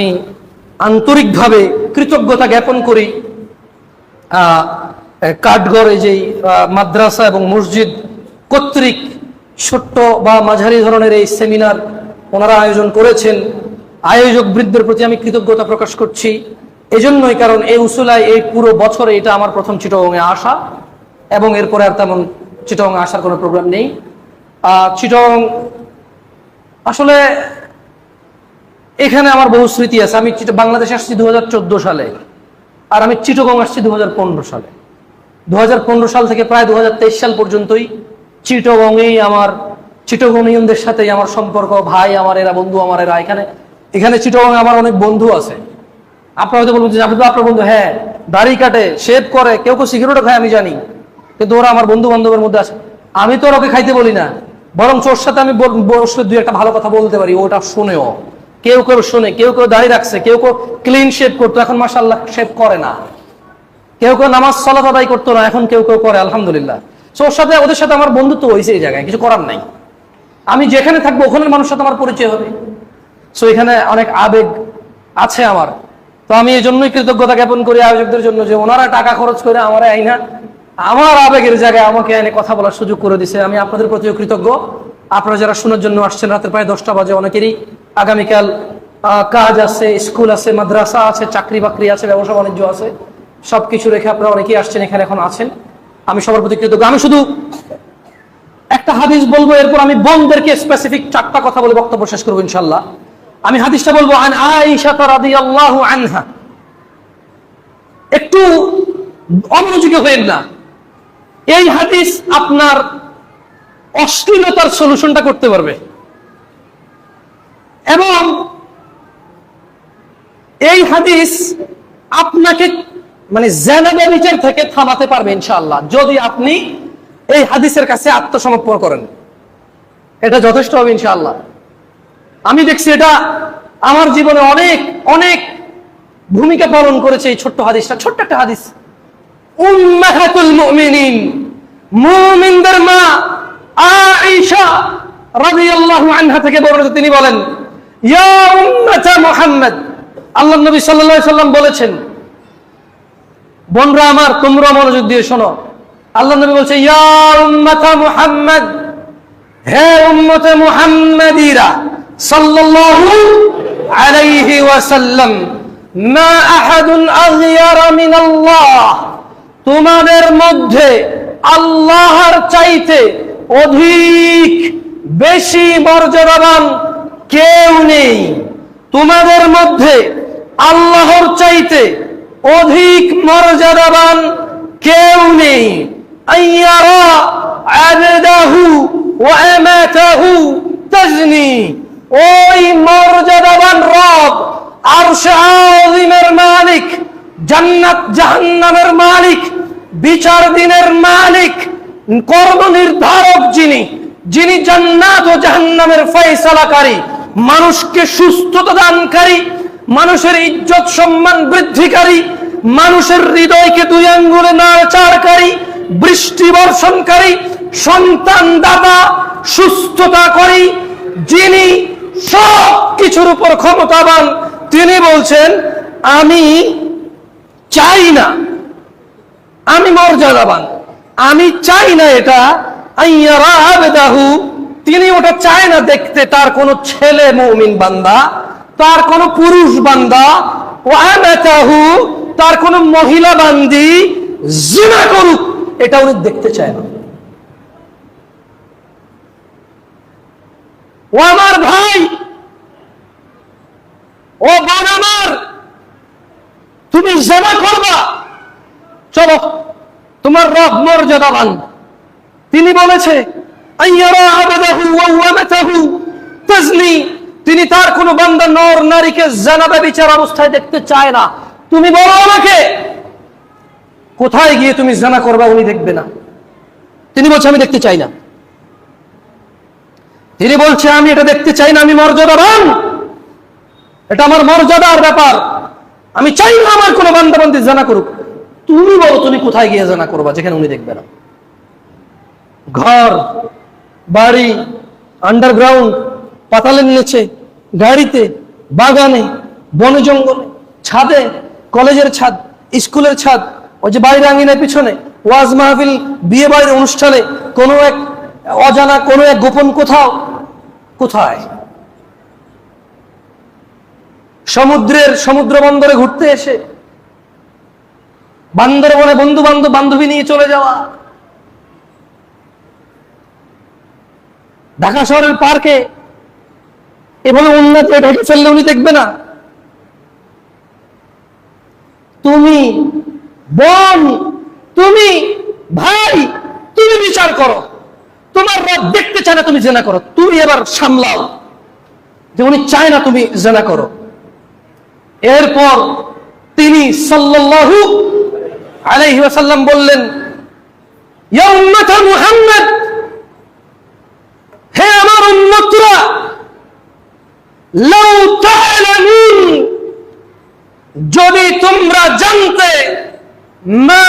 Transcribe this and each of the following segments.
আমি আন্তরিকভাবে কৃতজ্ঞতা জ্ঞাপন করি কাঠগড়ে যেই মাদ্রাসা এবং মসজিদ কর্তৃক ছোট্ট বা মাঝারি ধরনের এই সেমিনার ওনারা আয়োজন করেছেন। আয়োজক বৃদ্ধের প্রতি আমি কৃতজ্ঞতা প্রকাশ করছি। এজন্যই কারণ এই উসুলায় এই পুরো বছরে এটা আমার প্রথম চিটগংয়ে আসা এবং এরপরে আর তেমন চিটগং আসার কোনো প্রোগ্রাম নেই। চিটগং আসলে এখানে আমার বহু স্মৃতি আছে। আমি বাংলাদেশে আসছি দু হাজার চোদ্দ সালে আর আমি চিটগং আসছি দু হাজার পনেরো সালে। দু হাজার পনেরো সাল থেকে প্রায় দুহাজার তেইশ সাল পর্যন্তই চিটগংয়েই আমার চিটগংইয়নদের সাথেই আমার সম্পর্ক, ভাই আমার, এরা বন্ধু আমার, এরা এখানে এখানে চিটগং আমার অনেক বন্ধু আছে। আপনারা হয়তো বলবেন যে আপনি তো আপনার বন্ধু হ্যাঁ দাড়ি কাটে, শেভ করে, কেউ কেউ সিগারেটও খায়, আমি জানি। কিন্তু ওরা আমার বন্ধু বান্ধবের মধ্যে আছে। আমি তো আর ওকে খাইতে বলি না। বরং ওর সাথে আমি বসলে দুই একটা ভালো কথা বলতে পারি, ওটা শুনেও। কেউ কেউ শুনে, কেউ কেউ দাঁড়িয়ে রাখছে, কেউ কেউ ক্লিন শেভ করতো, এখন মাসাল্লাহ শেভ করে না। কেউ কেউ নামাজ, সলাত আদায় করতো না, এখন কেউ কেউ করে, আলহামদুলিল্লাহ। তো ওর সাথে, ওদের সাথে আমার বন্ধুত্ব হয়েছে এই জায়গায়, কিছু করার নাই। আমি যেখানে থাকব, ওখানের মানুষ সাথে আমার পরিচয় হবে। সো এখানে অনেক আবেগ আছে আমার। তো আমি এই জন্যই কৃতজ্ঞতা জ্ঞাপন করি আয়োজকদের জন্য যে ওনারা টাকা খরচ করে আমার আইনা আমার আবেগের জায়গায় আমাকে এনে কথা বলার সুযোগ করে দিছে। আমি আপনাদের প্রতিও কৃতজ্ঞ। আপনারা যারা শোনার জন্য আসছেন, রাতের প্রায় দশটা বাজে, অনেকেরই আগামীকাল কাজ আছে, স্কুল আছে, মাদ্রাসা আছে, চাকরি বাকরি আছে, ব্যবসা বাণিজ্য আছে, সবকিছু রেখে আপনারা অনেকেই আসছেন এখানে এখন আছেন। আমি সবার প্রতি কৃতজ্ঞ। আমি শুধু একটা হাদিস বলব, এরপর আমি বোনদেরকে স্পেসিফিক চারটা কথা বলে বক্তব্য শেষ করব ইনশাল্লাহ আমি হাদিসটা বলব আনহা। একটু অমনোযোগী হয়েন না। এই হাদিস আপনার অশ্লীলতার সলিউশনটা করতে পারবে। এবং এই হাদিস আপনাকে মানে জেনাবা বিচার থেকে থামাতে পারবে ইনশাআল্লাহ, যদি আপনি এই হাদিসের কাছে আত্মসমর্পণ করেন। এটা যথেষ্ট হবে ইনশাআল্লাহ। আমি দেখছি এটা আমার জীবনে অনেক অনেক ভূমিকা পালন করেছে এই ছোট্ট হাদিসটা, ছোট্ট একটা হাদিস। উম্মাহাতুল মুমিনিন, মুমিনদের মা আয়েশা রাদিয়াল্লাহু আনহা থেকে বর্ণিত তিনি বলেন মুহাম্মদ। আল্লাহ নবী আলাইহি সাল্লাম বলেছেন, বোনরা আমার, তোমরা মনোযোগ দিয়ে শোনো। আল্লাহ নবী বলছে, ইয়া মুহাম্মদ, হে উম্মতে মুহাম্মাদিরা, সাল্লাল্লাহু আলাইহি ওয়াসাল্লাম, মা আহাদুন আগয়ারা মিন আল্লাহ তোমাদের মধ্যে আল্লাহর চাইতে অধিক বেশি মর্যাদাবান কেউ নেই। তোমাদের মধ্যে আল্লাহর চাইতে অধিক মর্যাদাবান কেউ নেই। ওই মর্যাদাবান রব আযিমের মালিক, জান্নাত জাহান্নামের মালিক, বিচার দিনের মালিক কর্ম নির্ধারক যিনি যিনি জান্নাত ও জাহান্নামের ফয়সালাকারী মানুষকে সুস্থতা দানকারী, মানুষের ইজ্জত সম্মান বৃদ্ধিকারী, মানুষের হৃদয়কে দুই আঙ্গুলে নাড়াচাড়কারী বৃষ্টি বর্ষণকারী সন্তান দাতা সুস্থতা করি, যিনি সব কিছুর উপর ক্ষমতাবান, তিনি বলছেন, আমি চাই না। আমি মর্যাদাবান। আমি চাই না এটা। আইয়ারা আবেদাহু তিনি ওটা চায় না দেখতে, তার কোনো ছেলে মৌমিন বান্দা, তার কোনো পুরুষ বান্দা, ও তার কোনো মহিলা বান্দি জিনা করুক, এটা উনি দেখতে চায় না। ও আমার ভাই, ও বোন আমার, তুমি জমা করবা। চলো, তোমার রব মর্যাদাবান। তিনি বলেছে তিনি তার কোনো বান্দা নর, নারীকে জানাবে বিচার অবস্থায় দেখতে চায় না। তুমি বলো আমাকে, কোথায় গিয়ে তুমি জানা করবা উনি দেখবে না। তিনি বলছে, আমি দেখতে চাই না। তিনি বলছে, আমি এটা দেখতে চাই না, আমি মর্যাদাবান। এটা আমার মর্যাদার ব্যাপার। আমি চাই না আমার কোনো বান্দাবান্দি জানা করুক। তুমি বলো তুমি কোথায় গিয়ে জানা করবা, যেখানে উনি দেখবে না। ঘর বাড়ি আন্ডারগ্রাউন্ড পাতালের নিচে, গাড়িতে, বাগানে, বনে জঙ্গলে, ছাদে, কলেজের ছাদ, স্কুলের ছাদ, ওই যে বাইরে আঙিনার পিছনে, ওয়াজ মাহফিল, বিয়ে বাড়ির অনুষ্ঠানে, কোনো এক অজানা, কোনো এক গোপন কোথাও, কোথায়? সমুদ্রের সমুদ্র বন্দরে ঘুরতে এসে, বান্দরবনে বন্ধু বান্ধব বান্ধবী নিয়ে চলে যাওয়া ঢাকা শহরের পার্কে এভাবে উন্নতি ঢেকে ফেললে উনি দেখবে না। তুমি বোন, তুমি ভাই, তুমি বিচার করো। তোমার রব দেখতে চায় না তুমি জেনা করো। তুমি এবার সামলাও যে উনি চায় না তুমি জেনা করো। এরপর তিনি সাল্লাল্লাহু আলাইহি ওয়াসাল্লাম বললেন মুহাম্মদ হে আমার তা'লামুন যদি তোমরা জানতে মা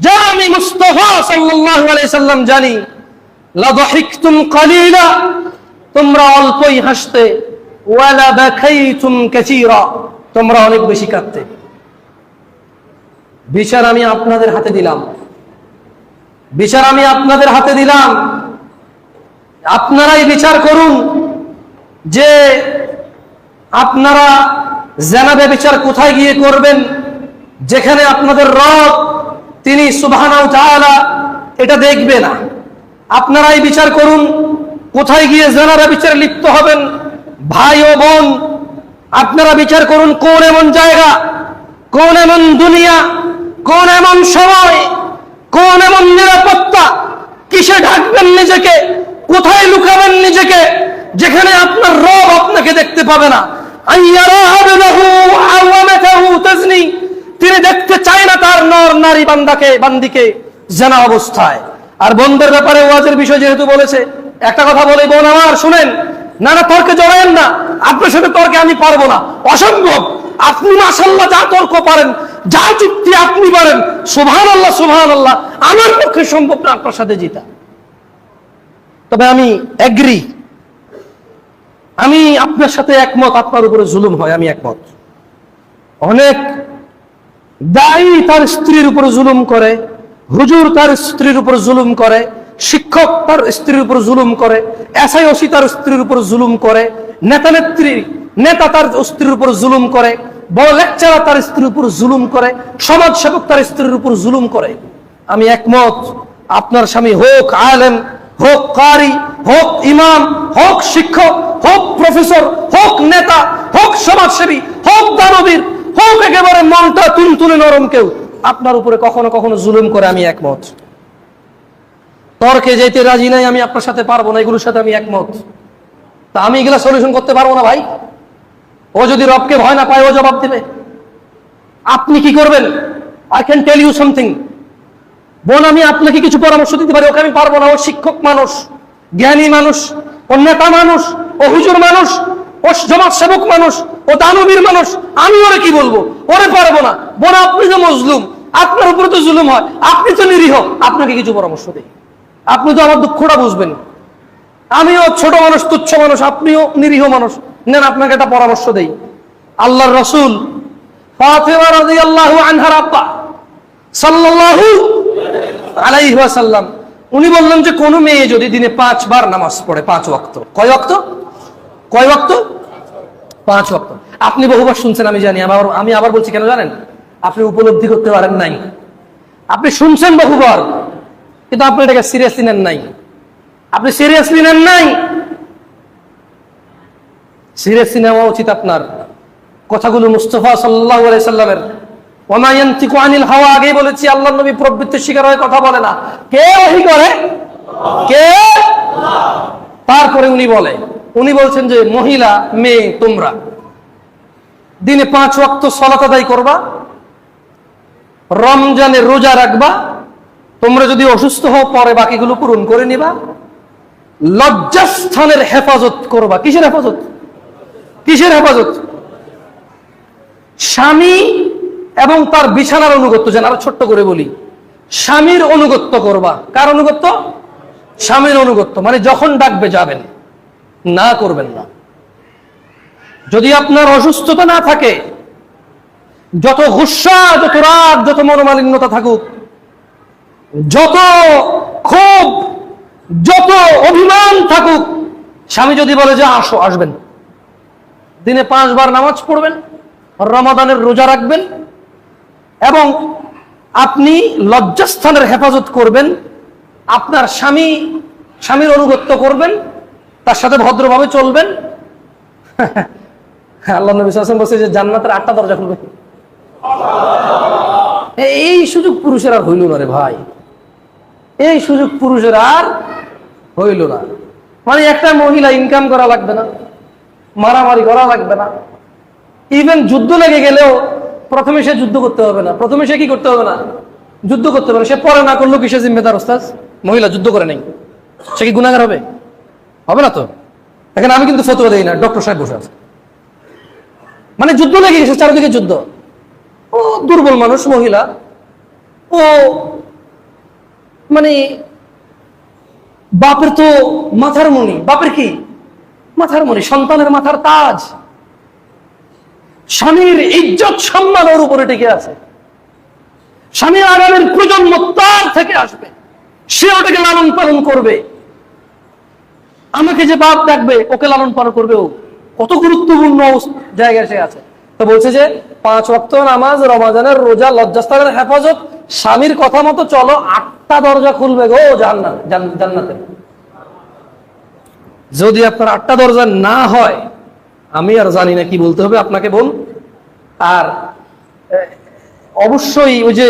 যা আমি মুস্তফা কালিলা, তোমরা অল্পই হাসতে, ওয়ালা বাকাইতুম কাসীরা, তোমরা অনেক বেশি কাঁদতে। বিচার আমি আপনাদের হাতে দিলাম। বিচার আমি আপনাদের হাতে দিলাম। আপনারাই বিচার করুন যে আপনারা জেনাবে বিচার কোথায় গিয়ে করবেন, যেখানে আপনাদের রব, তিনি সুবহানাহু তাআলা এটা দেখবে না। আপনারাই বিচার করুন কোথায় গিয়ে জেনারা বিচারে লিপ্ত হবেন, ভাই ও বোন। আপনারা বিচার করুন কোন এমন জায়গা, কোন এমন দুনিয়া, কোন এমন সময়, কোন এমন নিরাপত্তা, কিসে ঢাকবেন নিজেকে? কোথায় লুকাবেন নিজেকে? যেখানে আপনার রব আপনাকে দেখতে পাবে না। তিনি দেখতে চায় না তার নর নারী বান্দাকে, বান্দিকে জানা অবস্থায়। আর বন্ধের ব্যাপারে ওয়াজের বিষয় যেহেতু বলেছে, একটা কথা বলে বোন আমার, শুনেন, না না, তর্কে জড়ায়েন না। আপনার সাথে তর্কে আমি পারব না। অসম্ভব। আপনি মাসাল্লাহ যা তর্ক পারেন, যা যুক্তি আপনি পারেন সুভান আল্লাহ সুভান আল্লাহ আমার পক্ষে সম্ভব না আপনার সাথে জিতা তবে আমি এগ্রি আমি আপনার সাথে একমত, আপনার উপরে জুলুম হয়, আমি একমত। অনেক দায়ী তার স্ত্রীর উপর জুলুম করে, হুজুর তার স্ত্রীর উপর জুলুম করে, শিক্ষক তার স্ত্রীর উপর জুলুম করে, এসআইওসি তার স্ত্রীর উপর জুলুম করে, নেতা নেত্রী, নেতা তার স্ত্রীর উপর জুলুম করে, বড় লেকচারার তার স্ত্রীর উপর জুলুম করে সমাজ সেবক তার স্ত্রীর উপর জুলুম করে। আমি একমত, আপনার স্বামী হোক, আলেম হোক কারি, হোক ইমাম, হোক শিক্ষক, হোক প্রফেসর, হোক নেতা, হোক সমাজসেবী, হোক দানবীর, হোক একেবারে মনটা তুলতুলে নরম কেউ, আপনার উপরে কখনো কখনো জুলুম করে আমি একমত। তর্কে যেতে রাজি নাই আমি আপনার সাথে পারব না, এগুলোর সাথে আমি একমত। তা আমি এগুলা সলিউশন করতে পারব না ভাই। ও যদি রবকে ভয় না পায়, ও জবাব দেবে। আপনি কি করবেন? I can tell you something বোন, আমি আপনাকে কিছু পরামর্শ দিতে পারি। ওকে আমি পারব না। ও শিক্ষক মানুষ, জ্ঞানী মানুষ, ও নেতা মানুষ, ও হুজুর মানুষ, ও সমাজ সেবক মানুষ, ও দানবীর মানুষ। আমি ওরে কি বলব? ওরে পারব না। বোন, আপনি তো মজলুম। আপনার উপরে তো জুলুম হয়। আপনি তো নিরীহ। আপনাকে কিছু পরামর্শ দিই। আপনি তো আমার দুঃখটা বুঝবেন। আমিও ছোট মানুষ, তুচ্ছ মানুষ। আপনিও নিরীহ মানুষ। নেন, আপনাকে একটা পরামর্শ দেই। আল্লাহর রসুল ফাতেমা রাদিয়াল্লাহু আনহার আব্বা সাল্লাল্লাহু আলাইহি ওয়াসাল্লাম, উনি বললেন যে কোন মেয়ে যদি দিনে পাঁচবার নামাজ পড়ে, পাঁচ ওয়াক্ত। কয় ওয়াক্ত? কয় ওয়াক্ত? পাঁচ ওয়াক্ত। আপনি বহুবার শুনছেন, আমি জানি, আবার আমি আবার বলছি, কেন জানেন? আপনি উপলব্ধি করতে পারেন নাই। আপনি শুনছেন বহুবার, কিন্তু আপনি এটাকে সিরিয়াসলি নেন নাই। আপনি সিরিয়াসলি নেন নাই। সিরিয়াসলি নেওয়া উচিত আপনার। কথাগুলো মুস্তফা সাল্লাহ সাল্লামের ওমায়ন্তিকু আনিল হাওয়া, আগেই বলেছি আল্লাহ নবী শিকার হয়ে কথা বলে না। কে তারপরে উনি বলে। উনি বলছেন যে, মহিলা, মেয়ে, তোমরা। দিনে পাঁচ ওয়াক্ত সলাত আদায় করবা। রমজানে রোজা রাখবা। তোমরা যদি অসুস্থ হও, পরে বাকিগুলো পূরণ করে নিবা। লজ্জাস্থানের হেফাজত করবা। কিসের হেফাজত? কিসের হেফাজত? স্বামী এবং তার বিছানার অনুগত্য যেন আরও ছোট্ট করে বলি, স্বামীর অনুগত্য করবা। কার অনুগত্য? স্বামীর অনুগত্য মানে যখন ডাকবে যাবেন, না করবেন না। যদি আপনার অসুস্থতা না থাকে, যত গুসা, যত রাগ, যত মনোমালিন্যতা থাকুক, যত ক্ষোভ, যত অভিমান থাকুক, স্বামী যদি বলে যে আসো, আসবেন। দিনে পাঁচবার নামাজ পড়বেন, রমাদানের রোজা রাখবেন এবং আপনি লজ্জাস্থানের হেফাজত করবেন, আপনার স্বামী, স্বামীর অনুগত্য করবেন, তার সাথে ভদ্রভাবে চলবেন। আল্লাহ নবী সাল্লাল্লাহু বলছে যে জান্নাতের আটটা দরজা খুলবে। এই সুযোগ পুরুষের আর হইল না রে ভাই। এই সুযোগ পুরুষের আর হইল না। মানে একটা মহিলা ইনকাম করা লাগবে না, মারামারি করা লাগবে না। ইভেন যুদ্ধ লেগে গেলেও প্রথমে সে যুদ্ধ করতে হবে না। প্রথমে সে কি করতে হবে না? যুদ্ধ করতে না। সে পরে না করলেও কিসে জিম্মেদার ওস্তাজ মহিলা, যুদ্ধ করে নাই। সে কি গুণাগার হবে? হবে না তো? এখানে আমি কিন্তু ফতোয়া দেই না। ডক্টর সাহেব বসে আছে। মানে যুদ্ধ লেগে গেছে চারিদিকে যুদ্ধ। ও দুর্বল মানুষ, মহিলা। ও মানে বাপের তো মাথার মণি। বাপের কি? মাথার মণি। সন্তানের মাথার তাজ। স্বামীর ইজ্জত সম্মান ওর উপরে টিকে আছে। স্বামী আগামীর প্রজন্ম তার থেকে আসবে। সে ওটাকে লালন পালন করবে। আমাকে যে বাপ ডাকবে, ওকে লালন পালন করবে ও। কত গুরুত্বপূর্ণ জায়গায় সে আছে। তো বলছে যে, পাঁচ ওয়াক্ত নামাজ, রমাজানের রোজা, লজ্জাস্থানের হেফাজত, স্বামীর কথা মতো চলো, আটটা দরজা খুলবে গো জান্নাতে। যদি আপনার আটটা দরজা না হয় আমি আর জানি না কি বলতে হবে আপনাকে বোন আর অবশ্যই ওই যে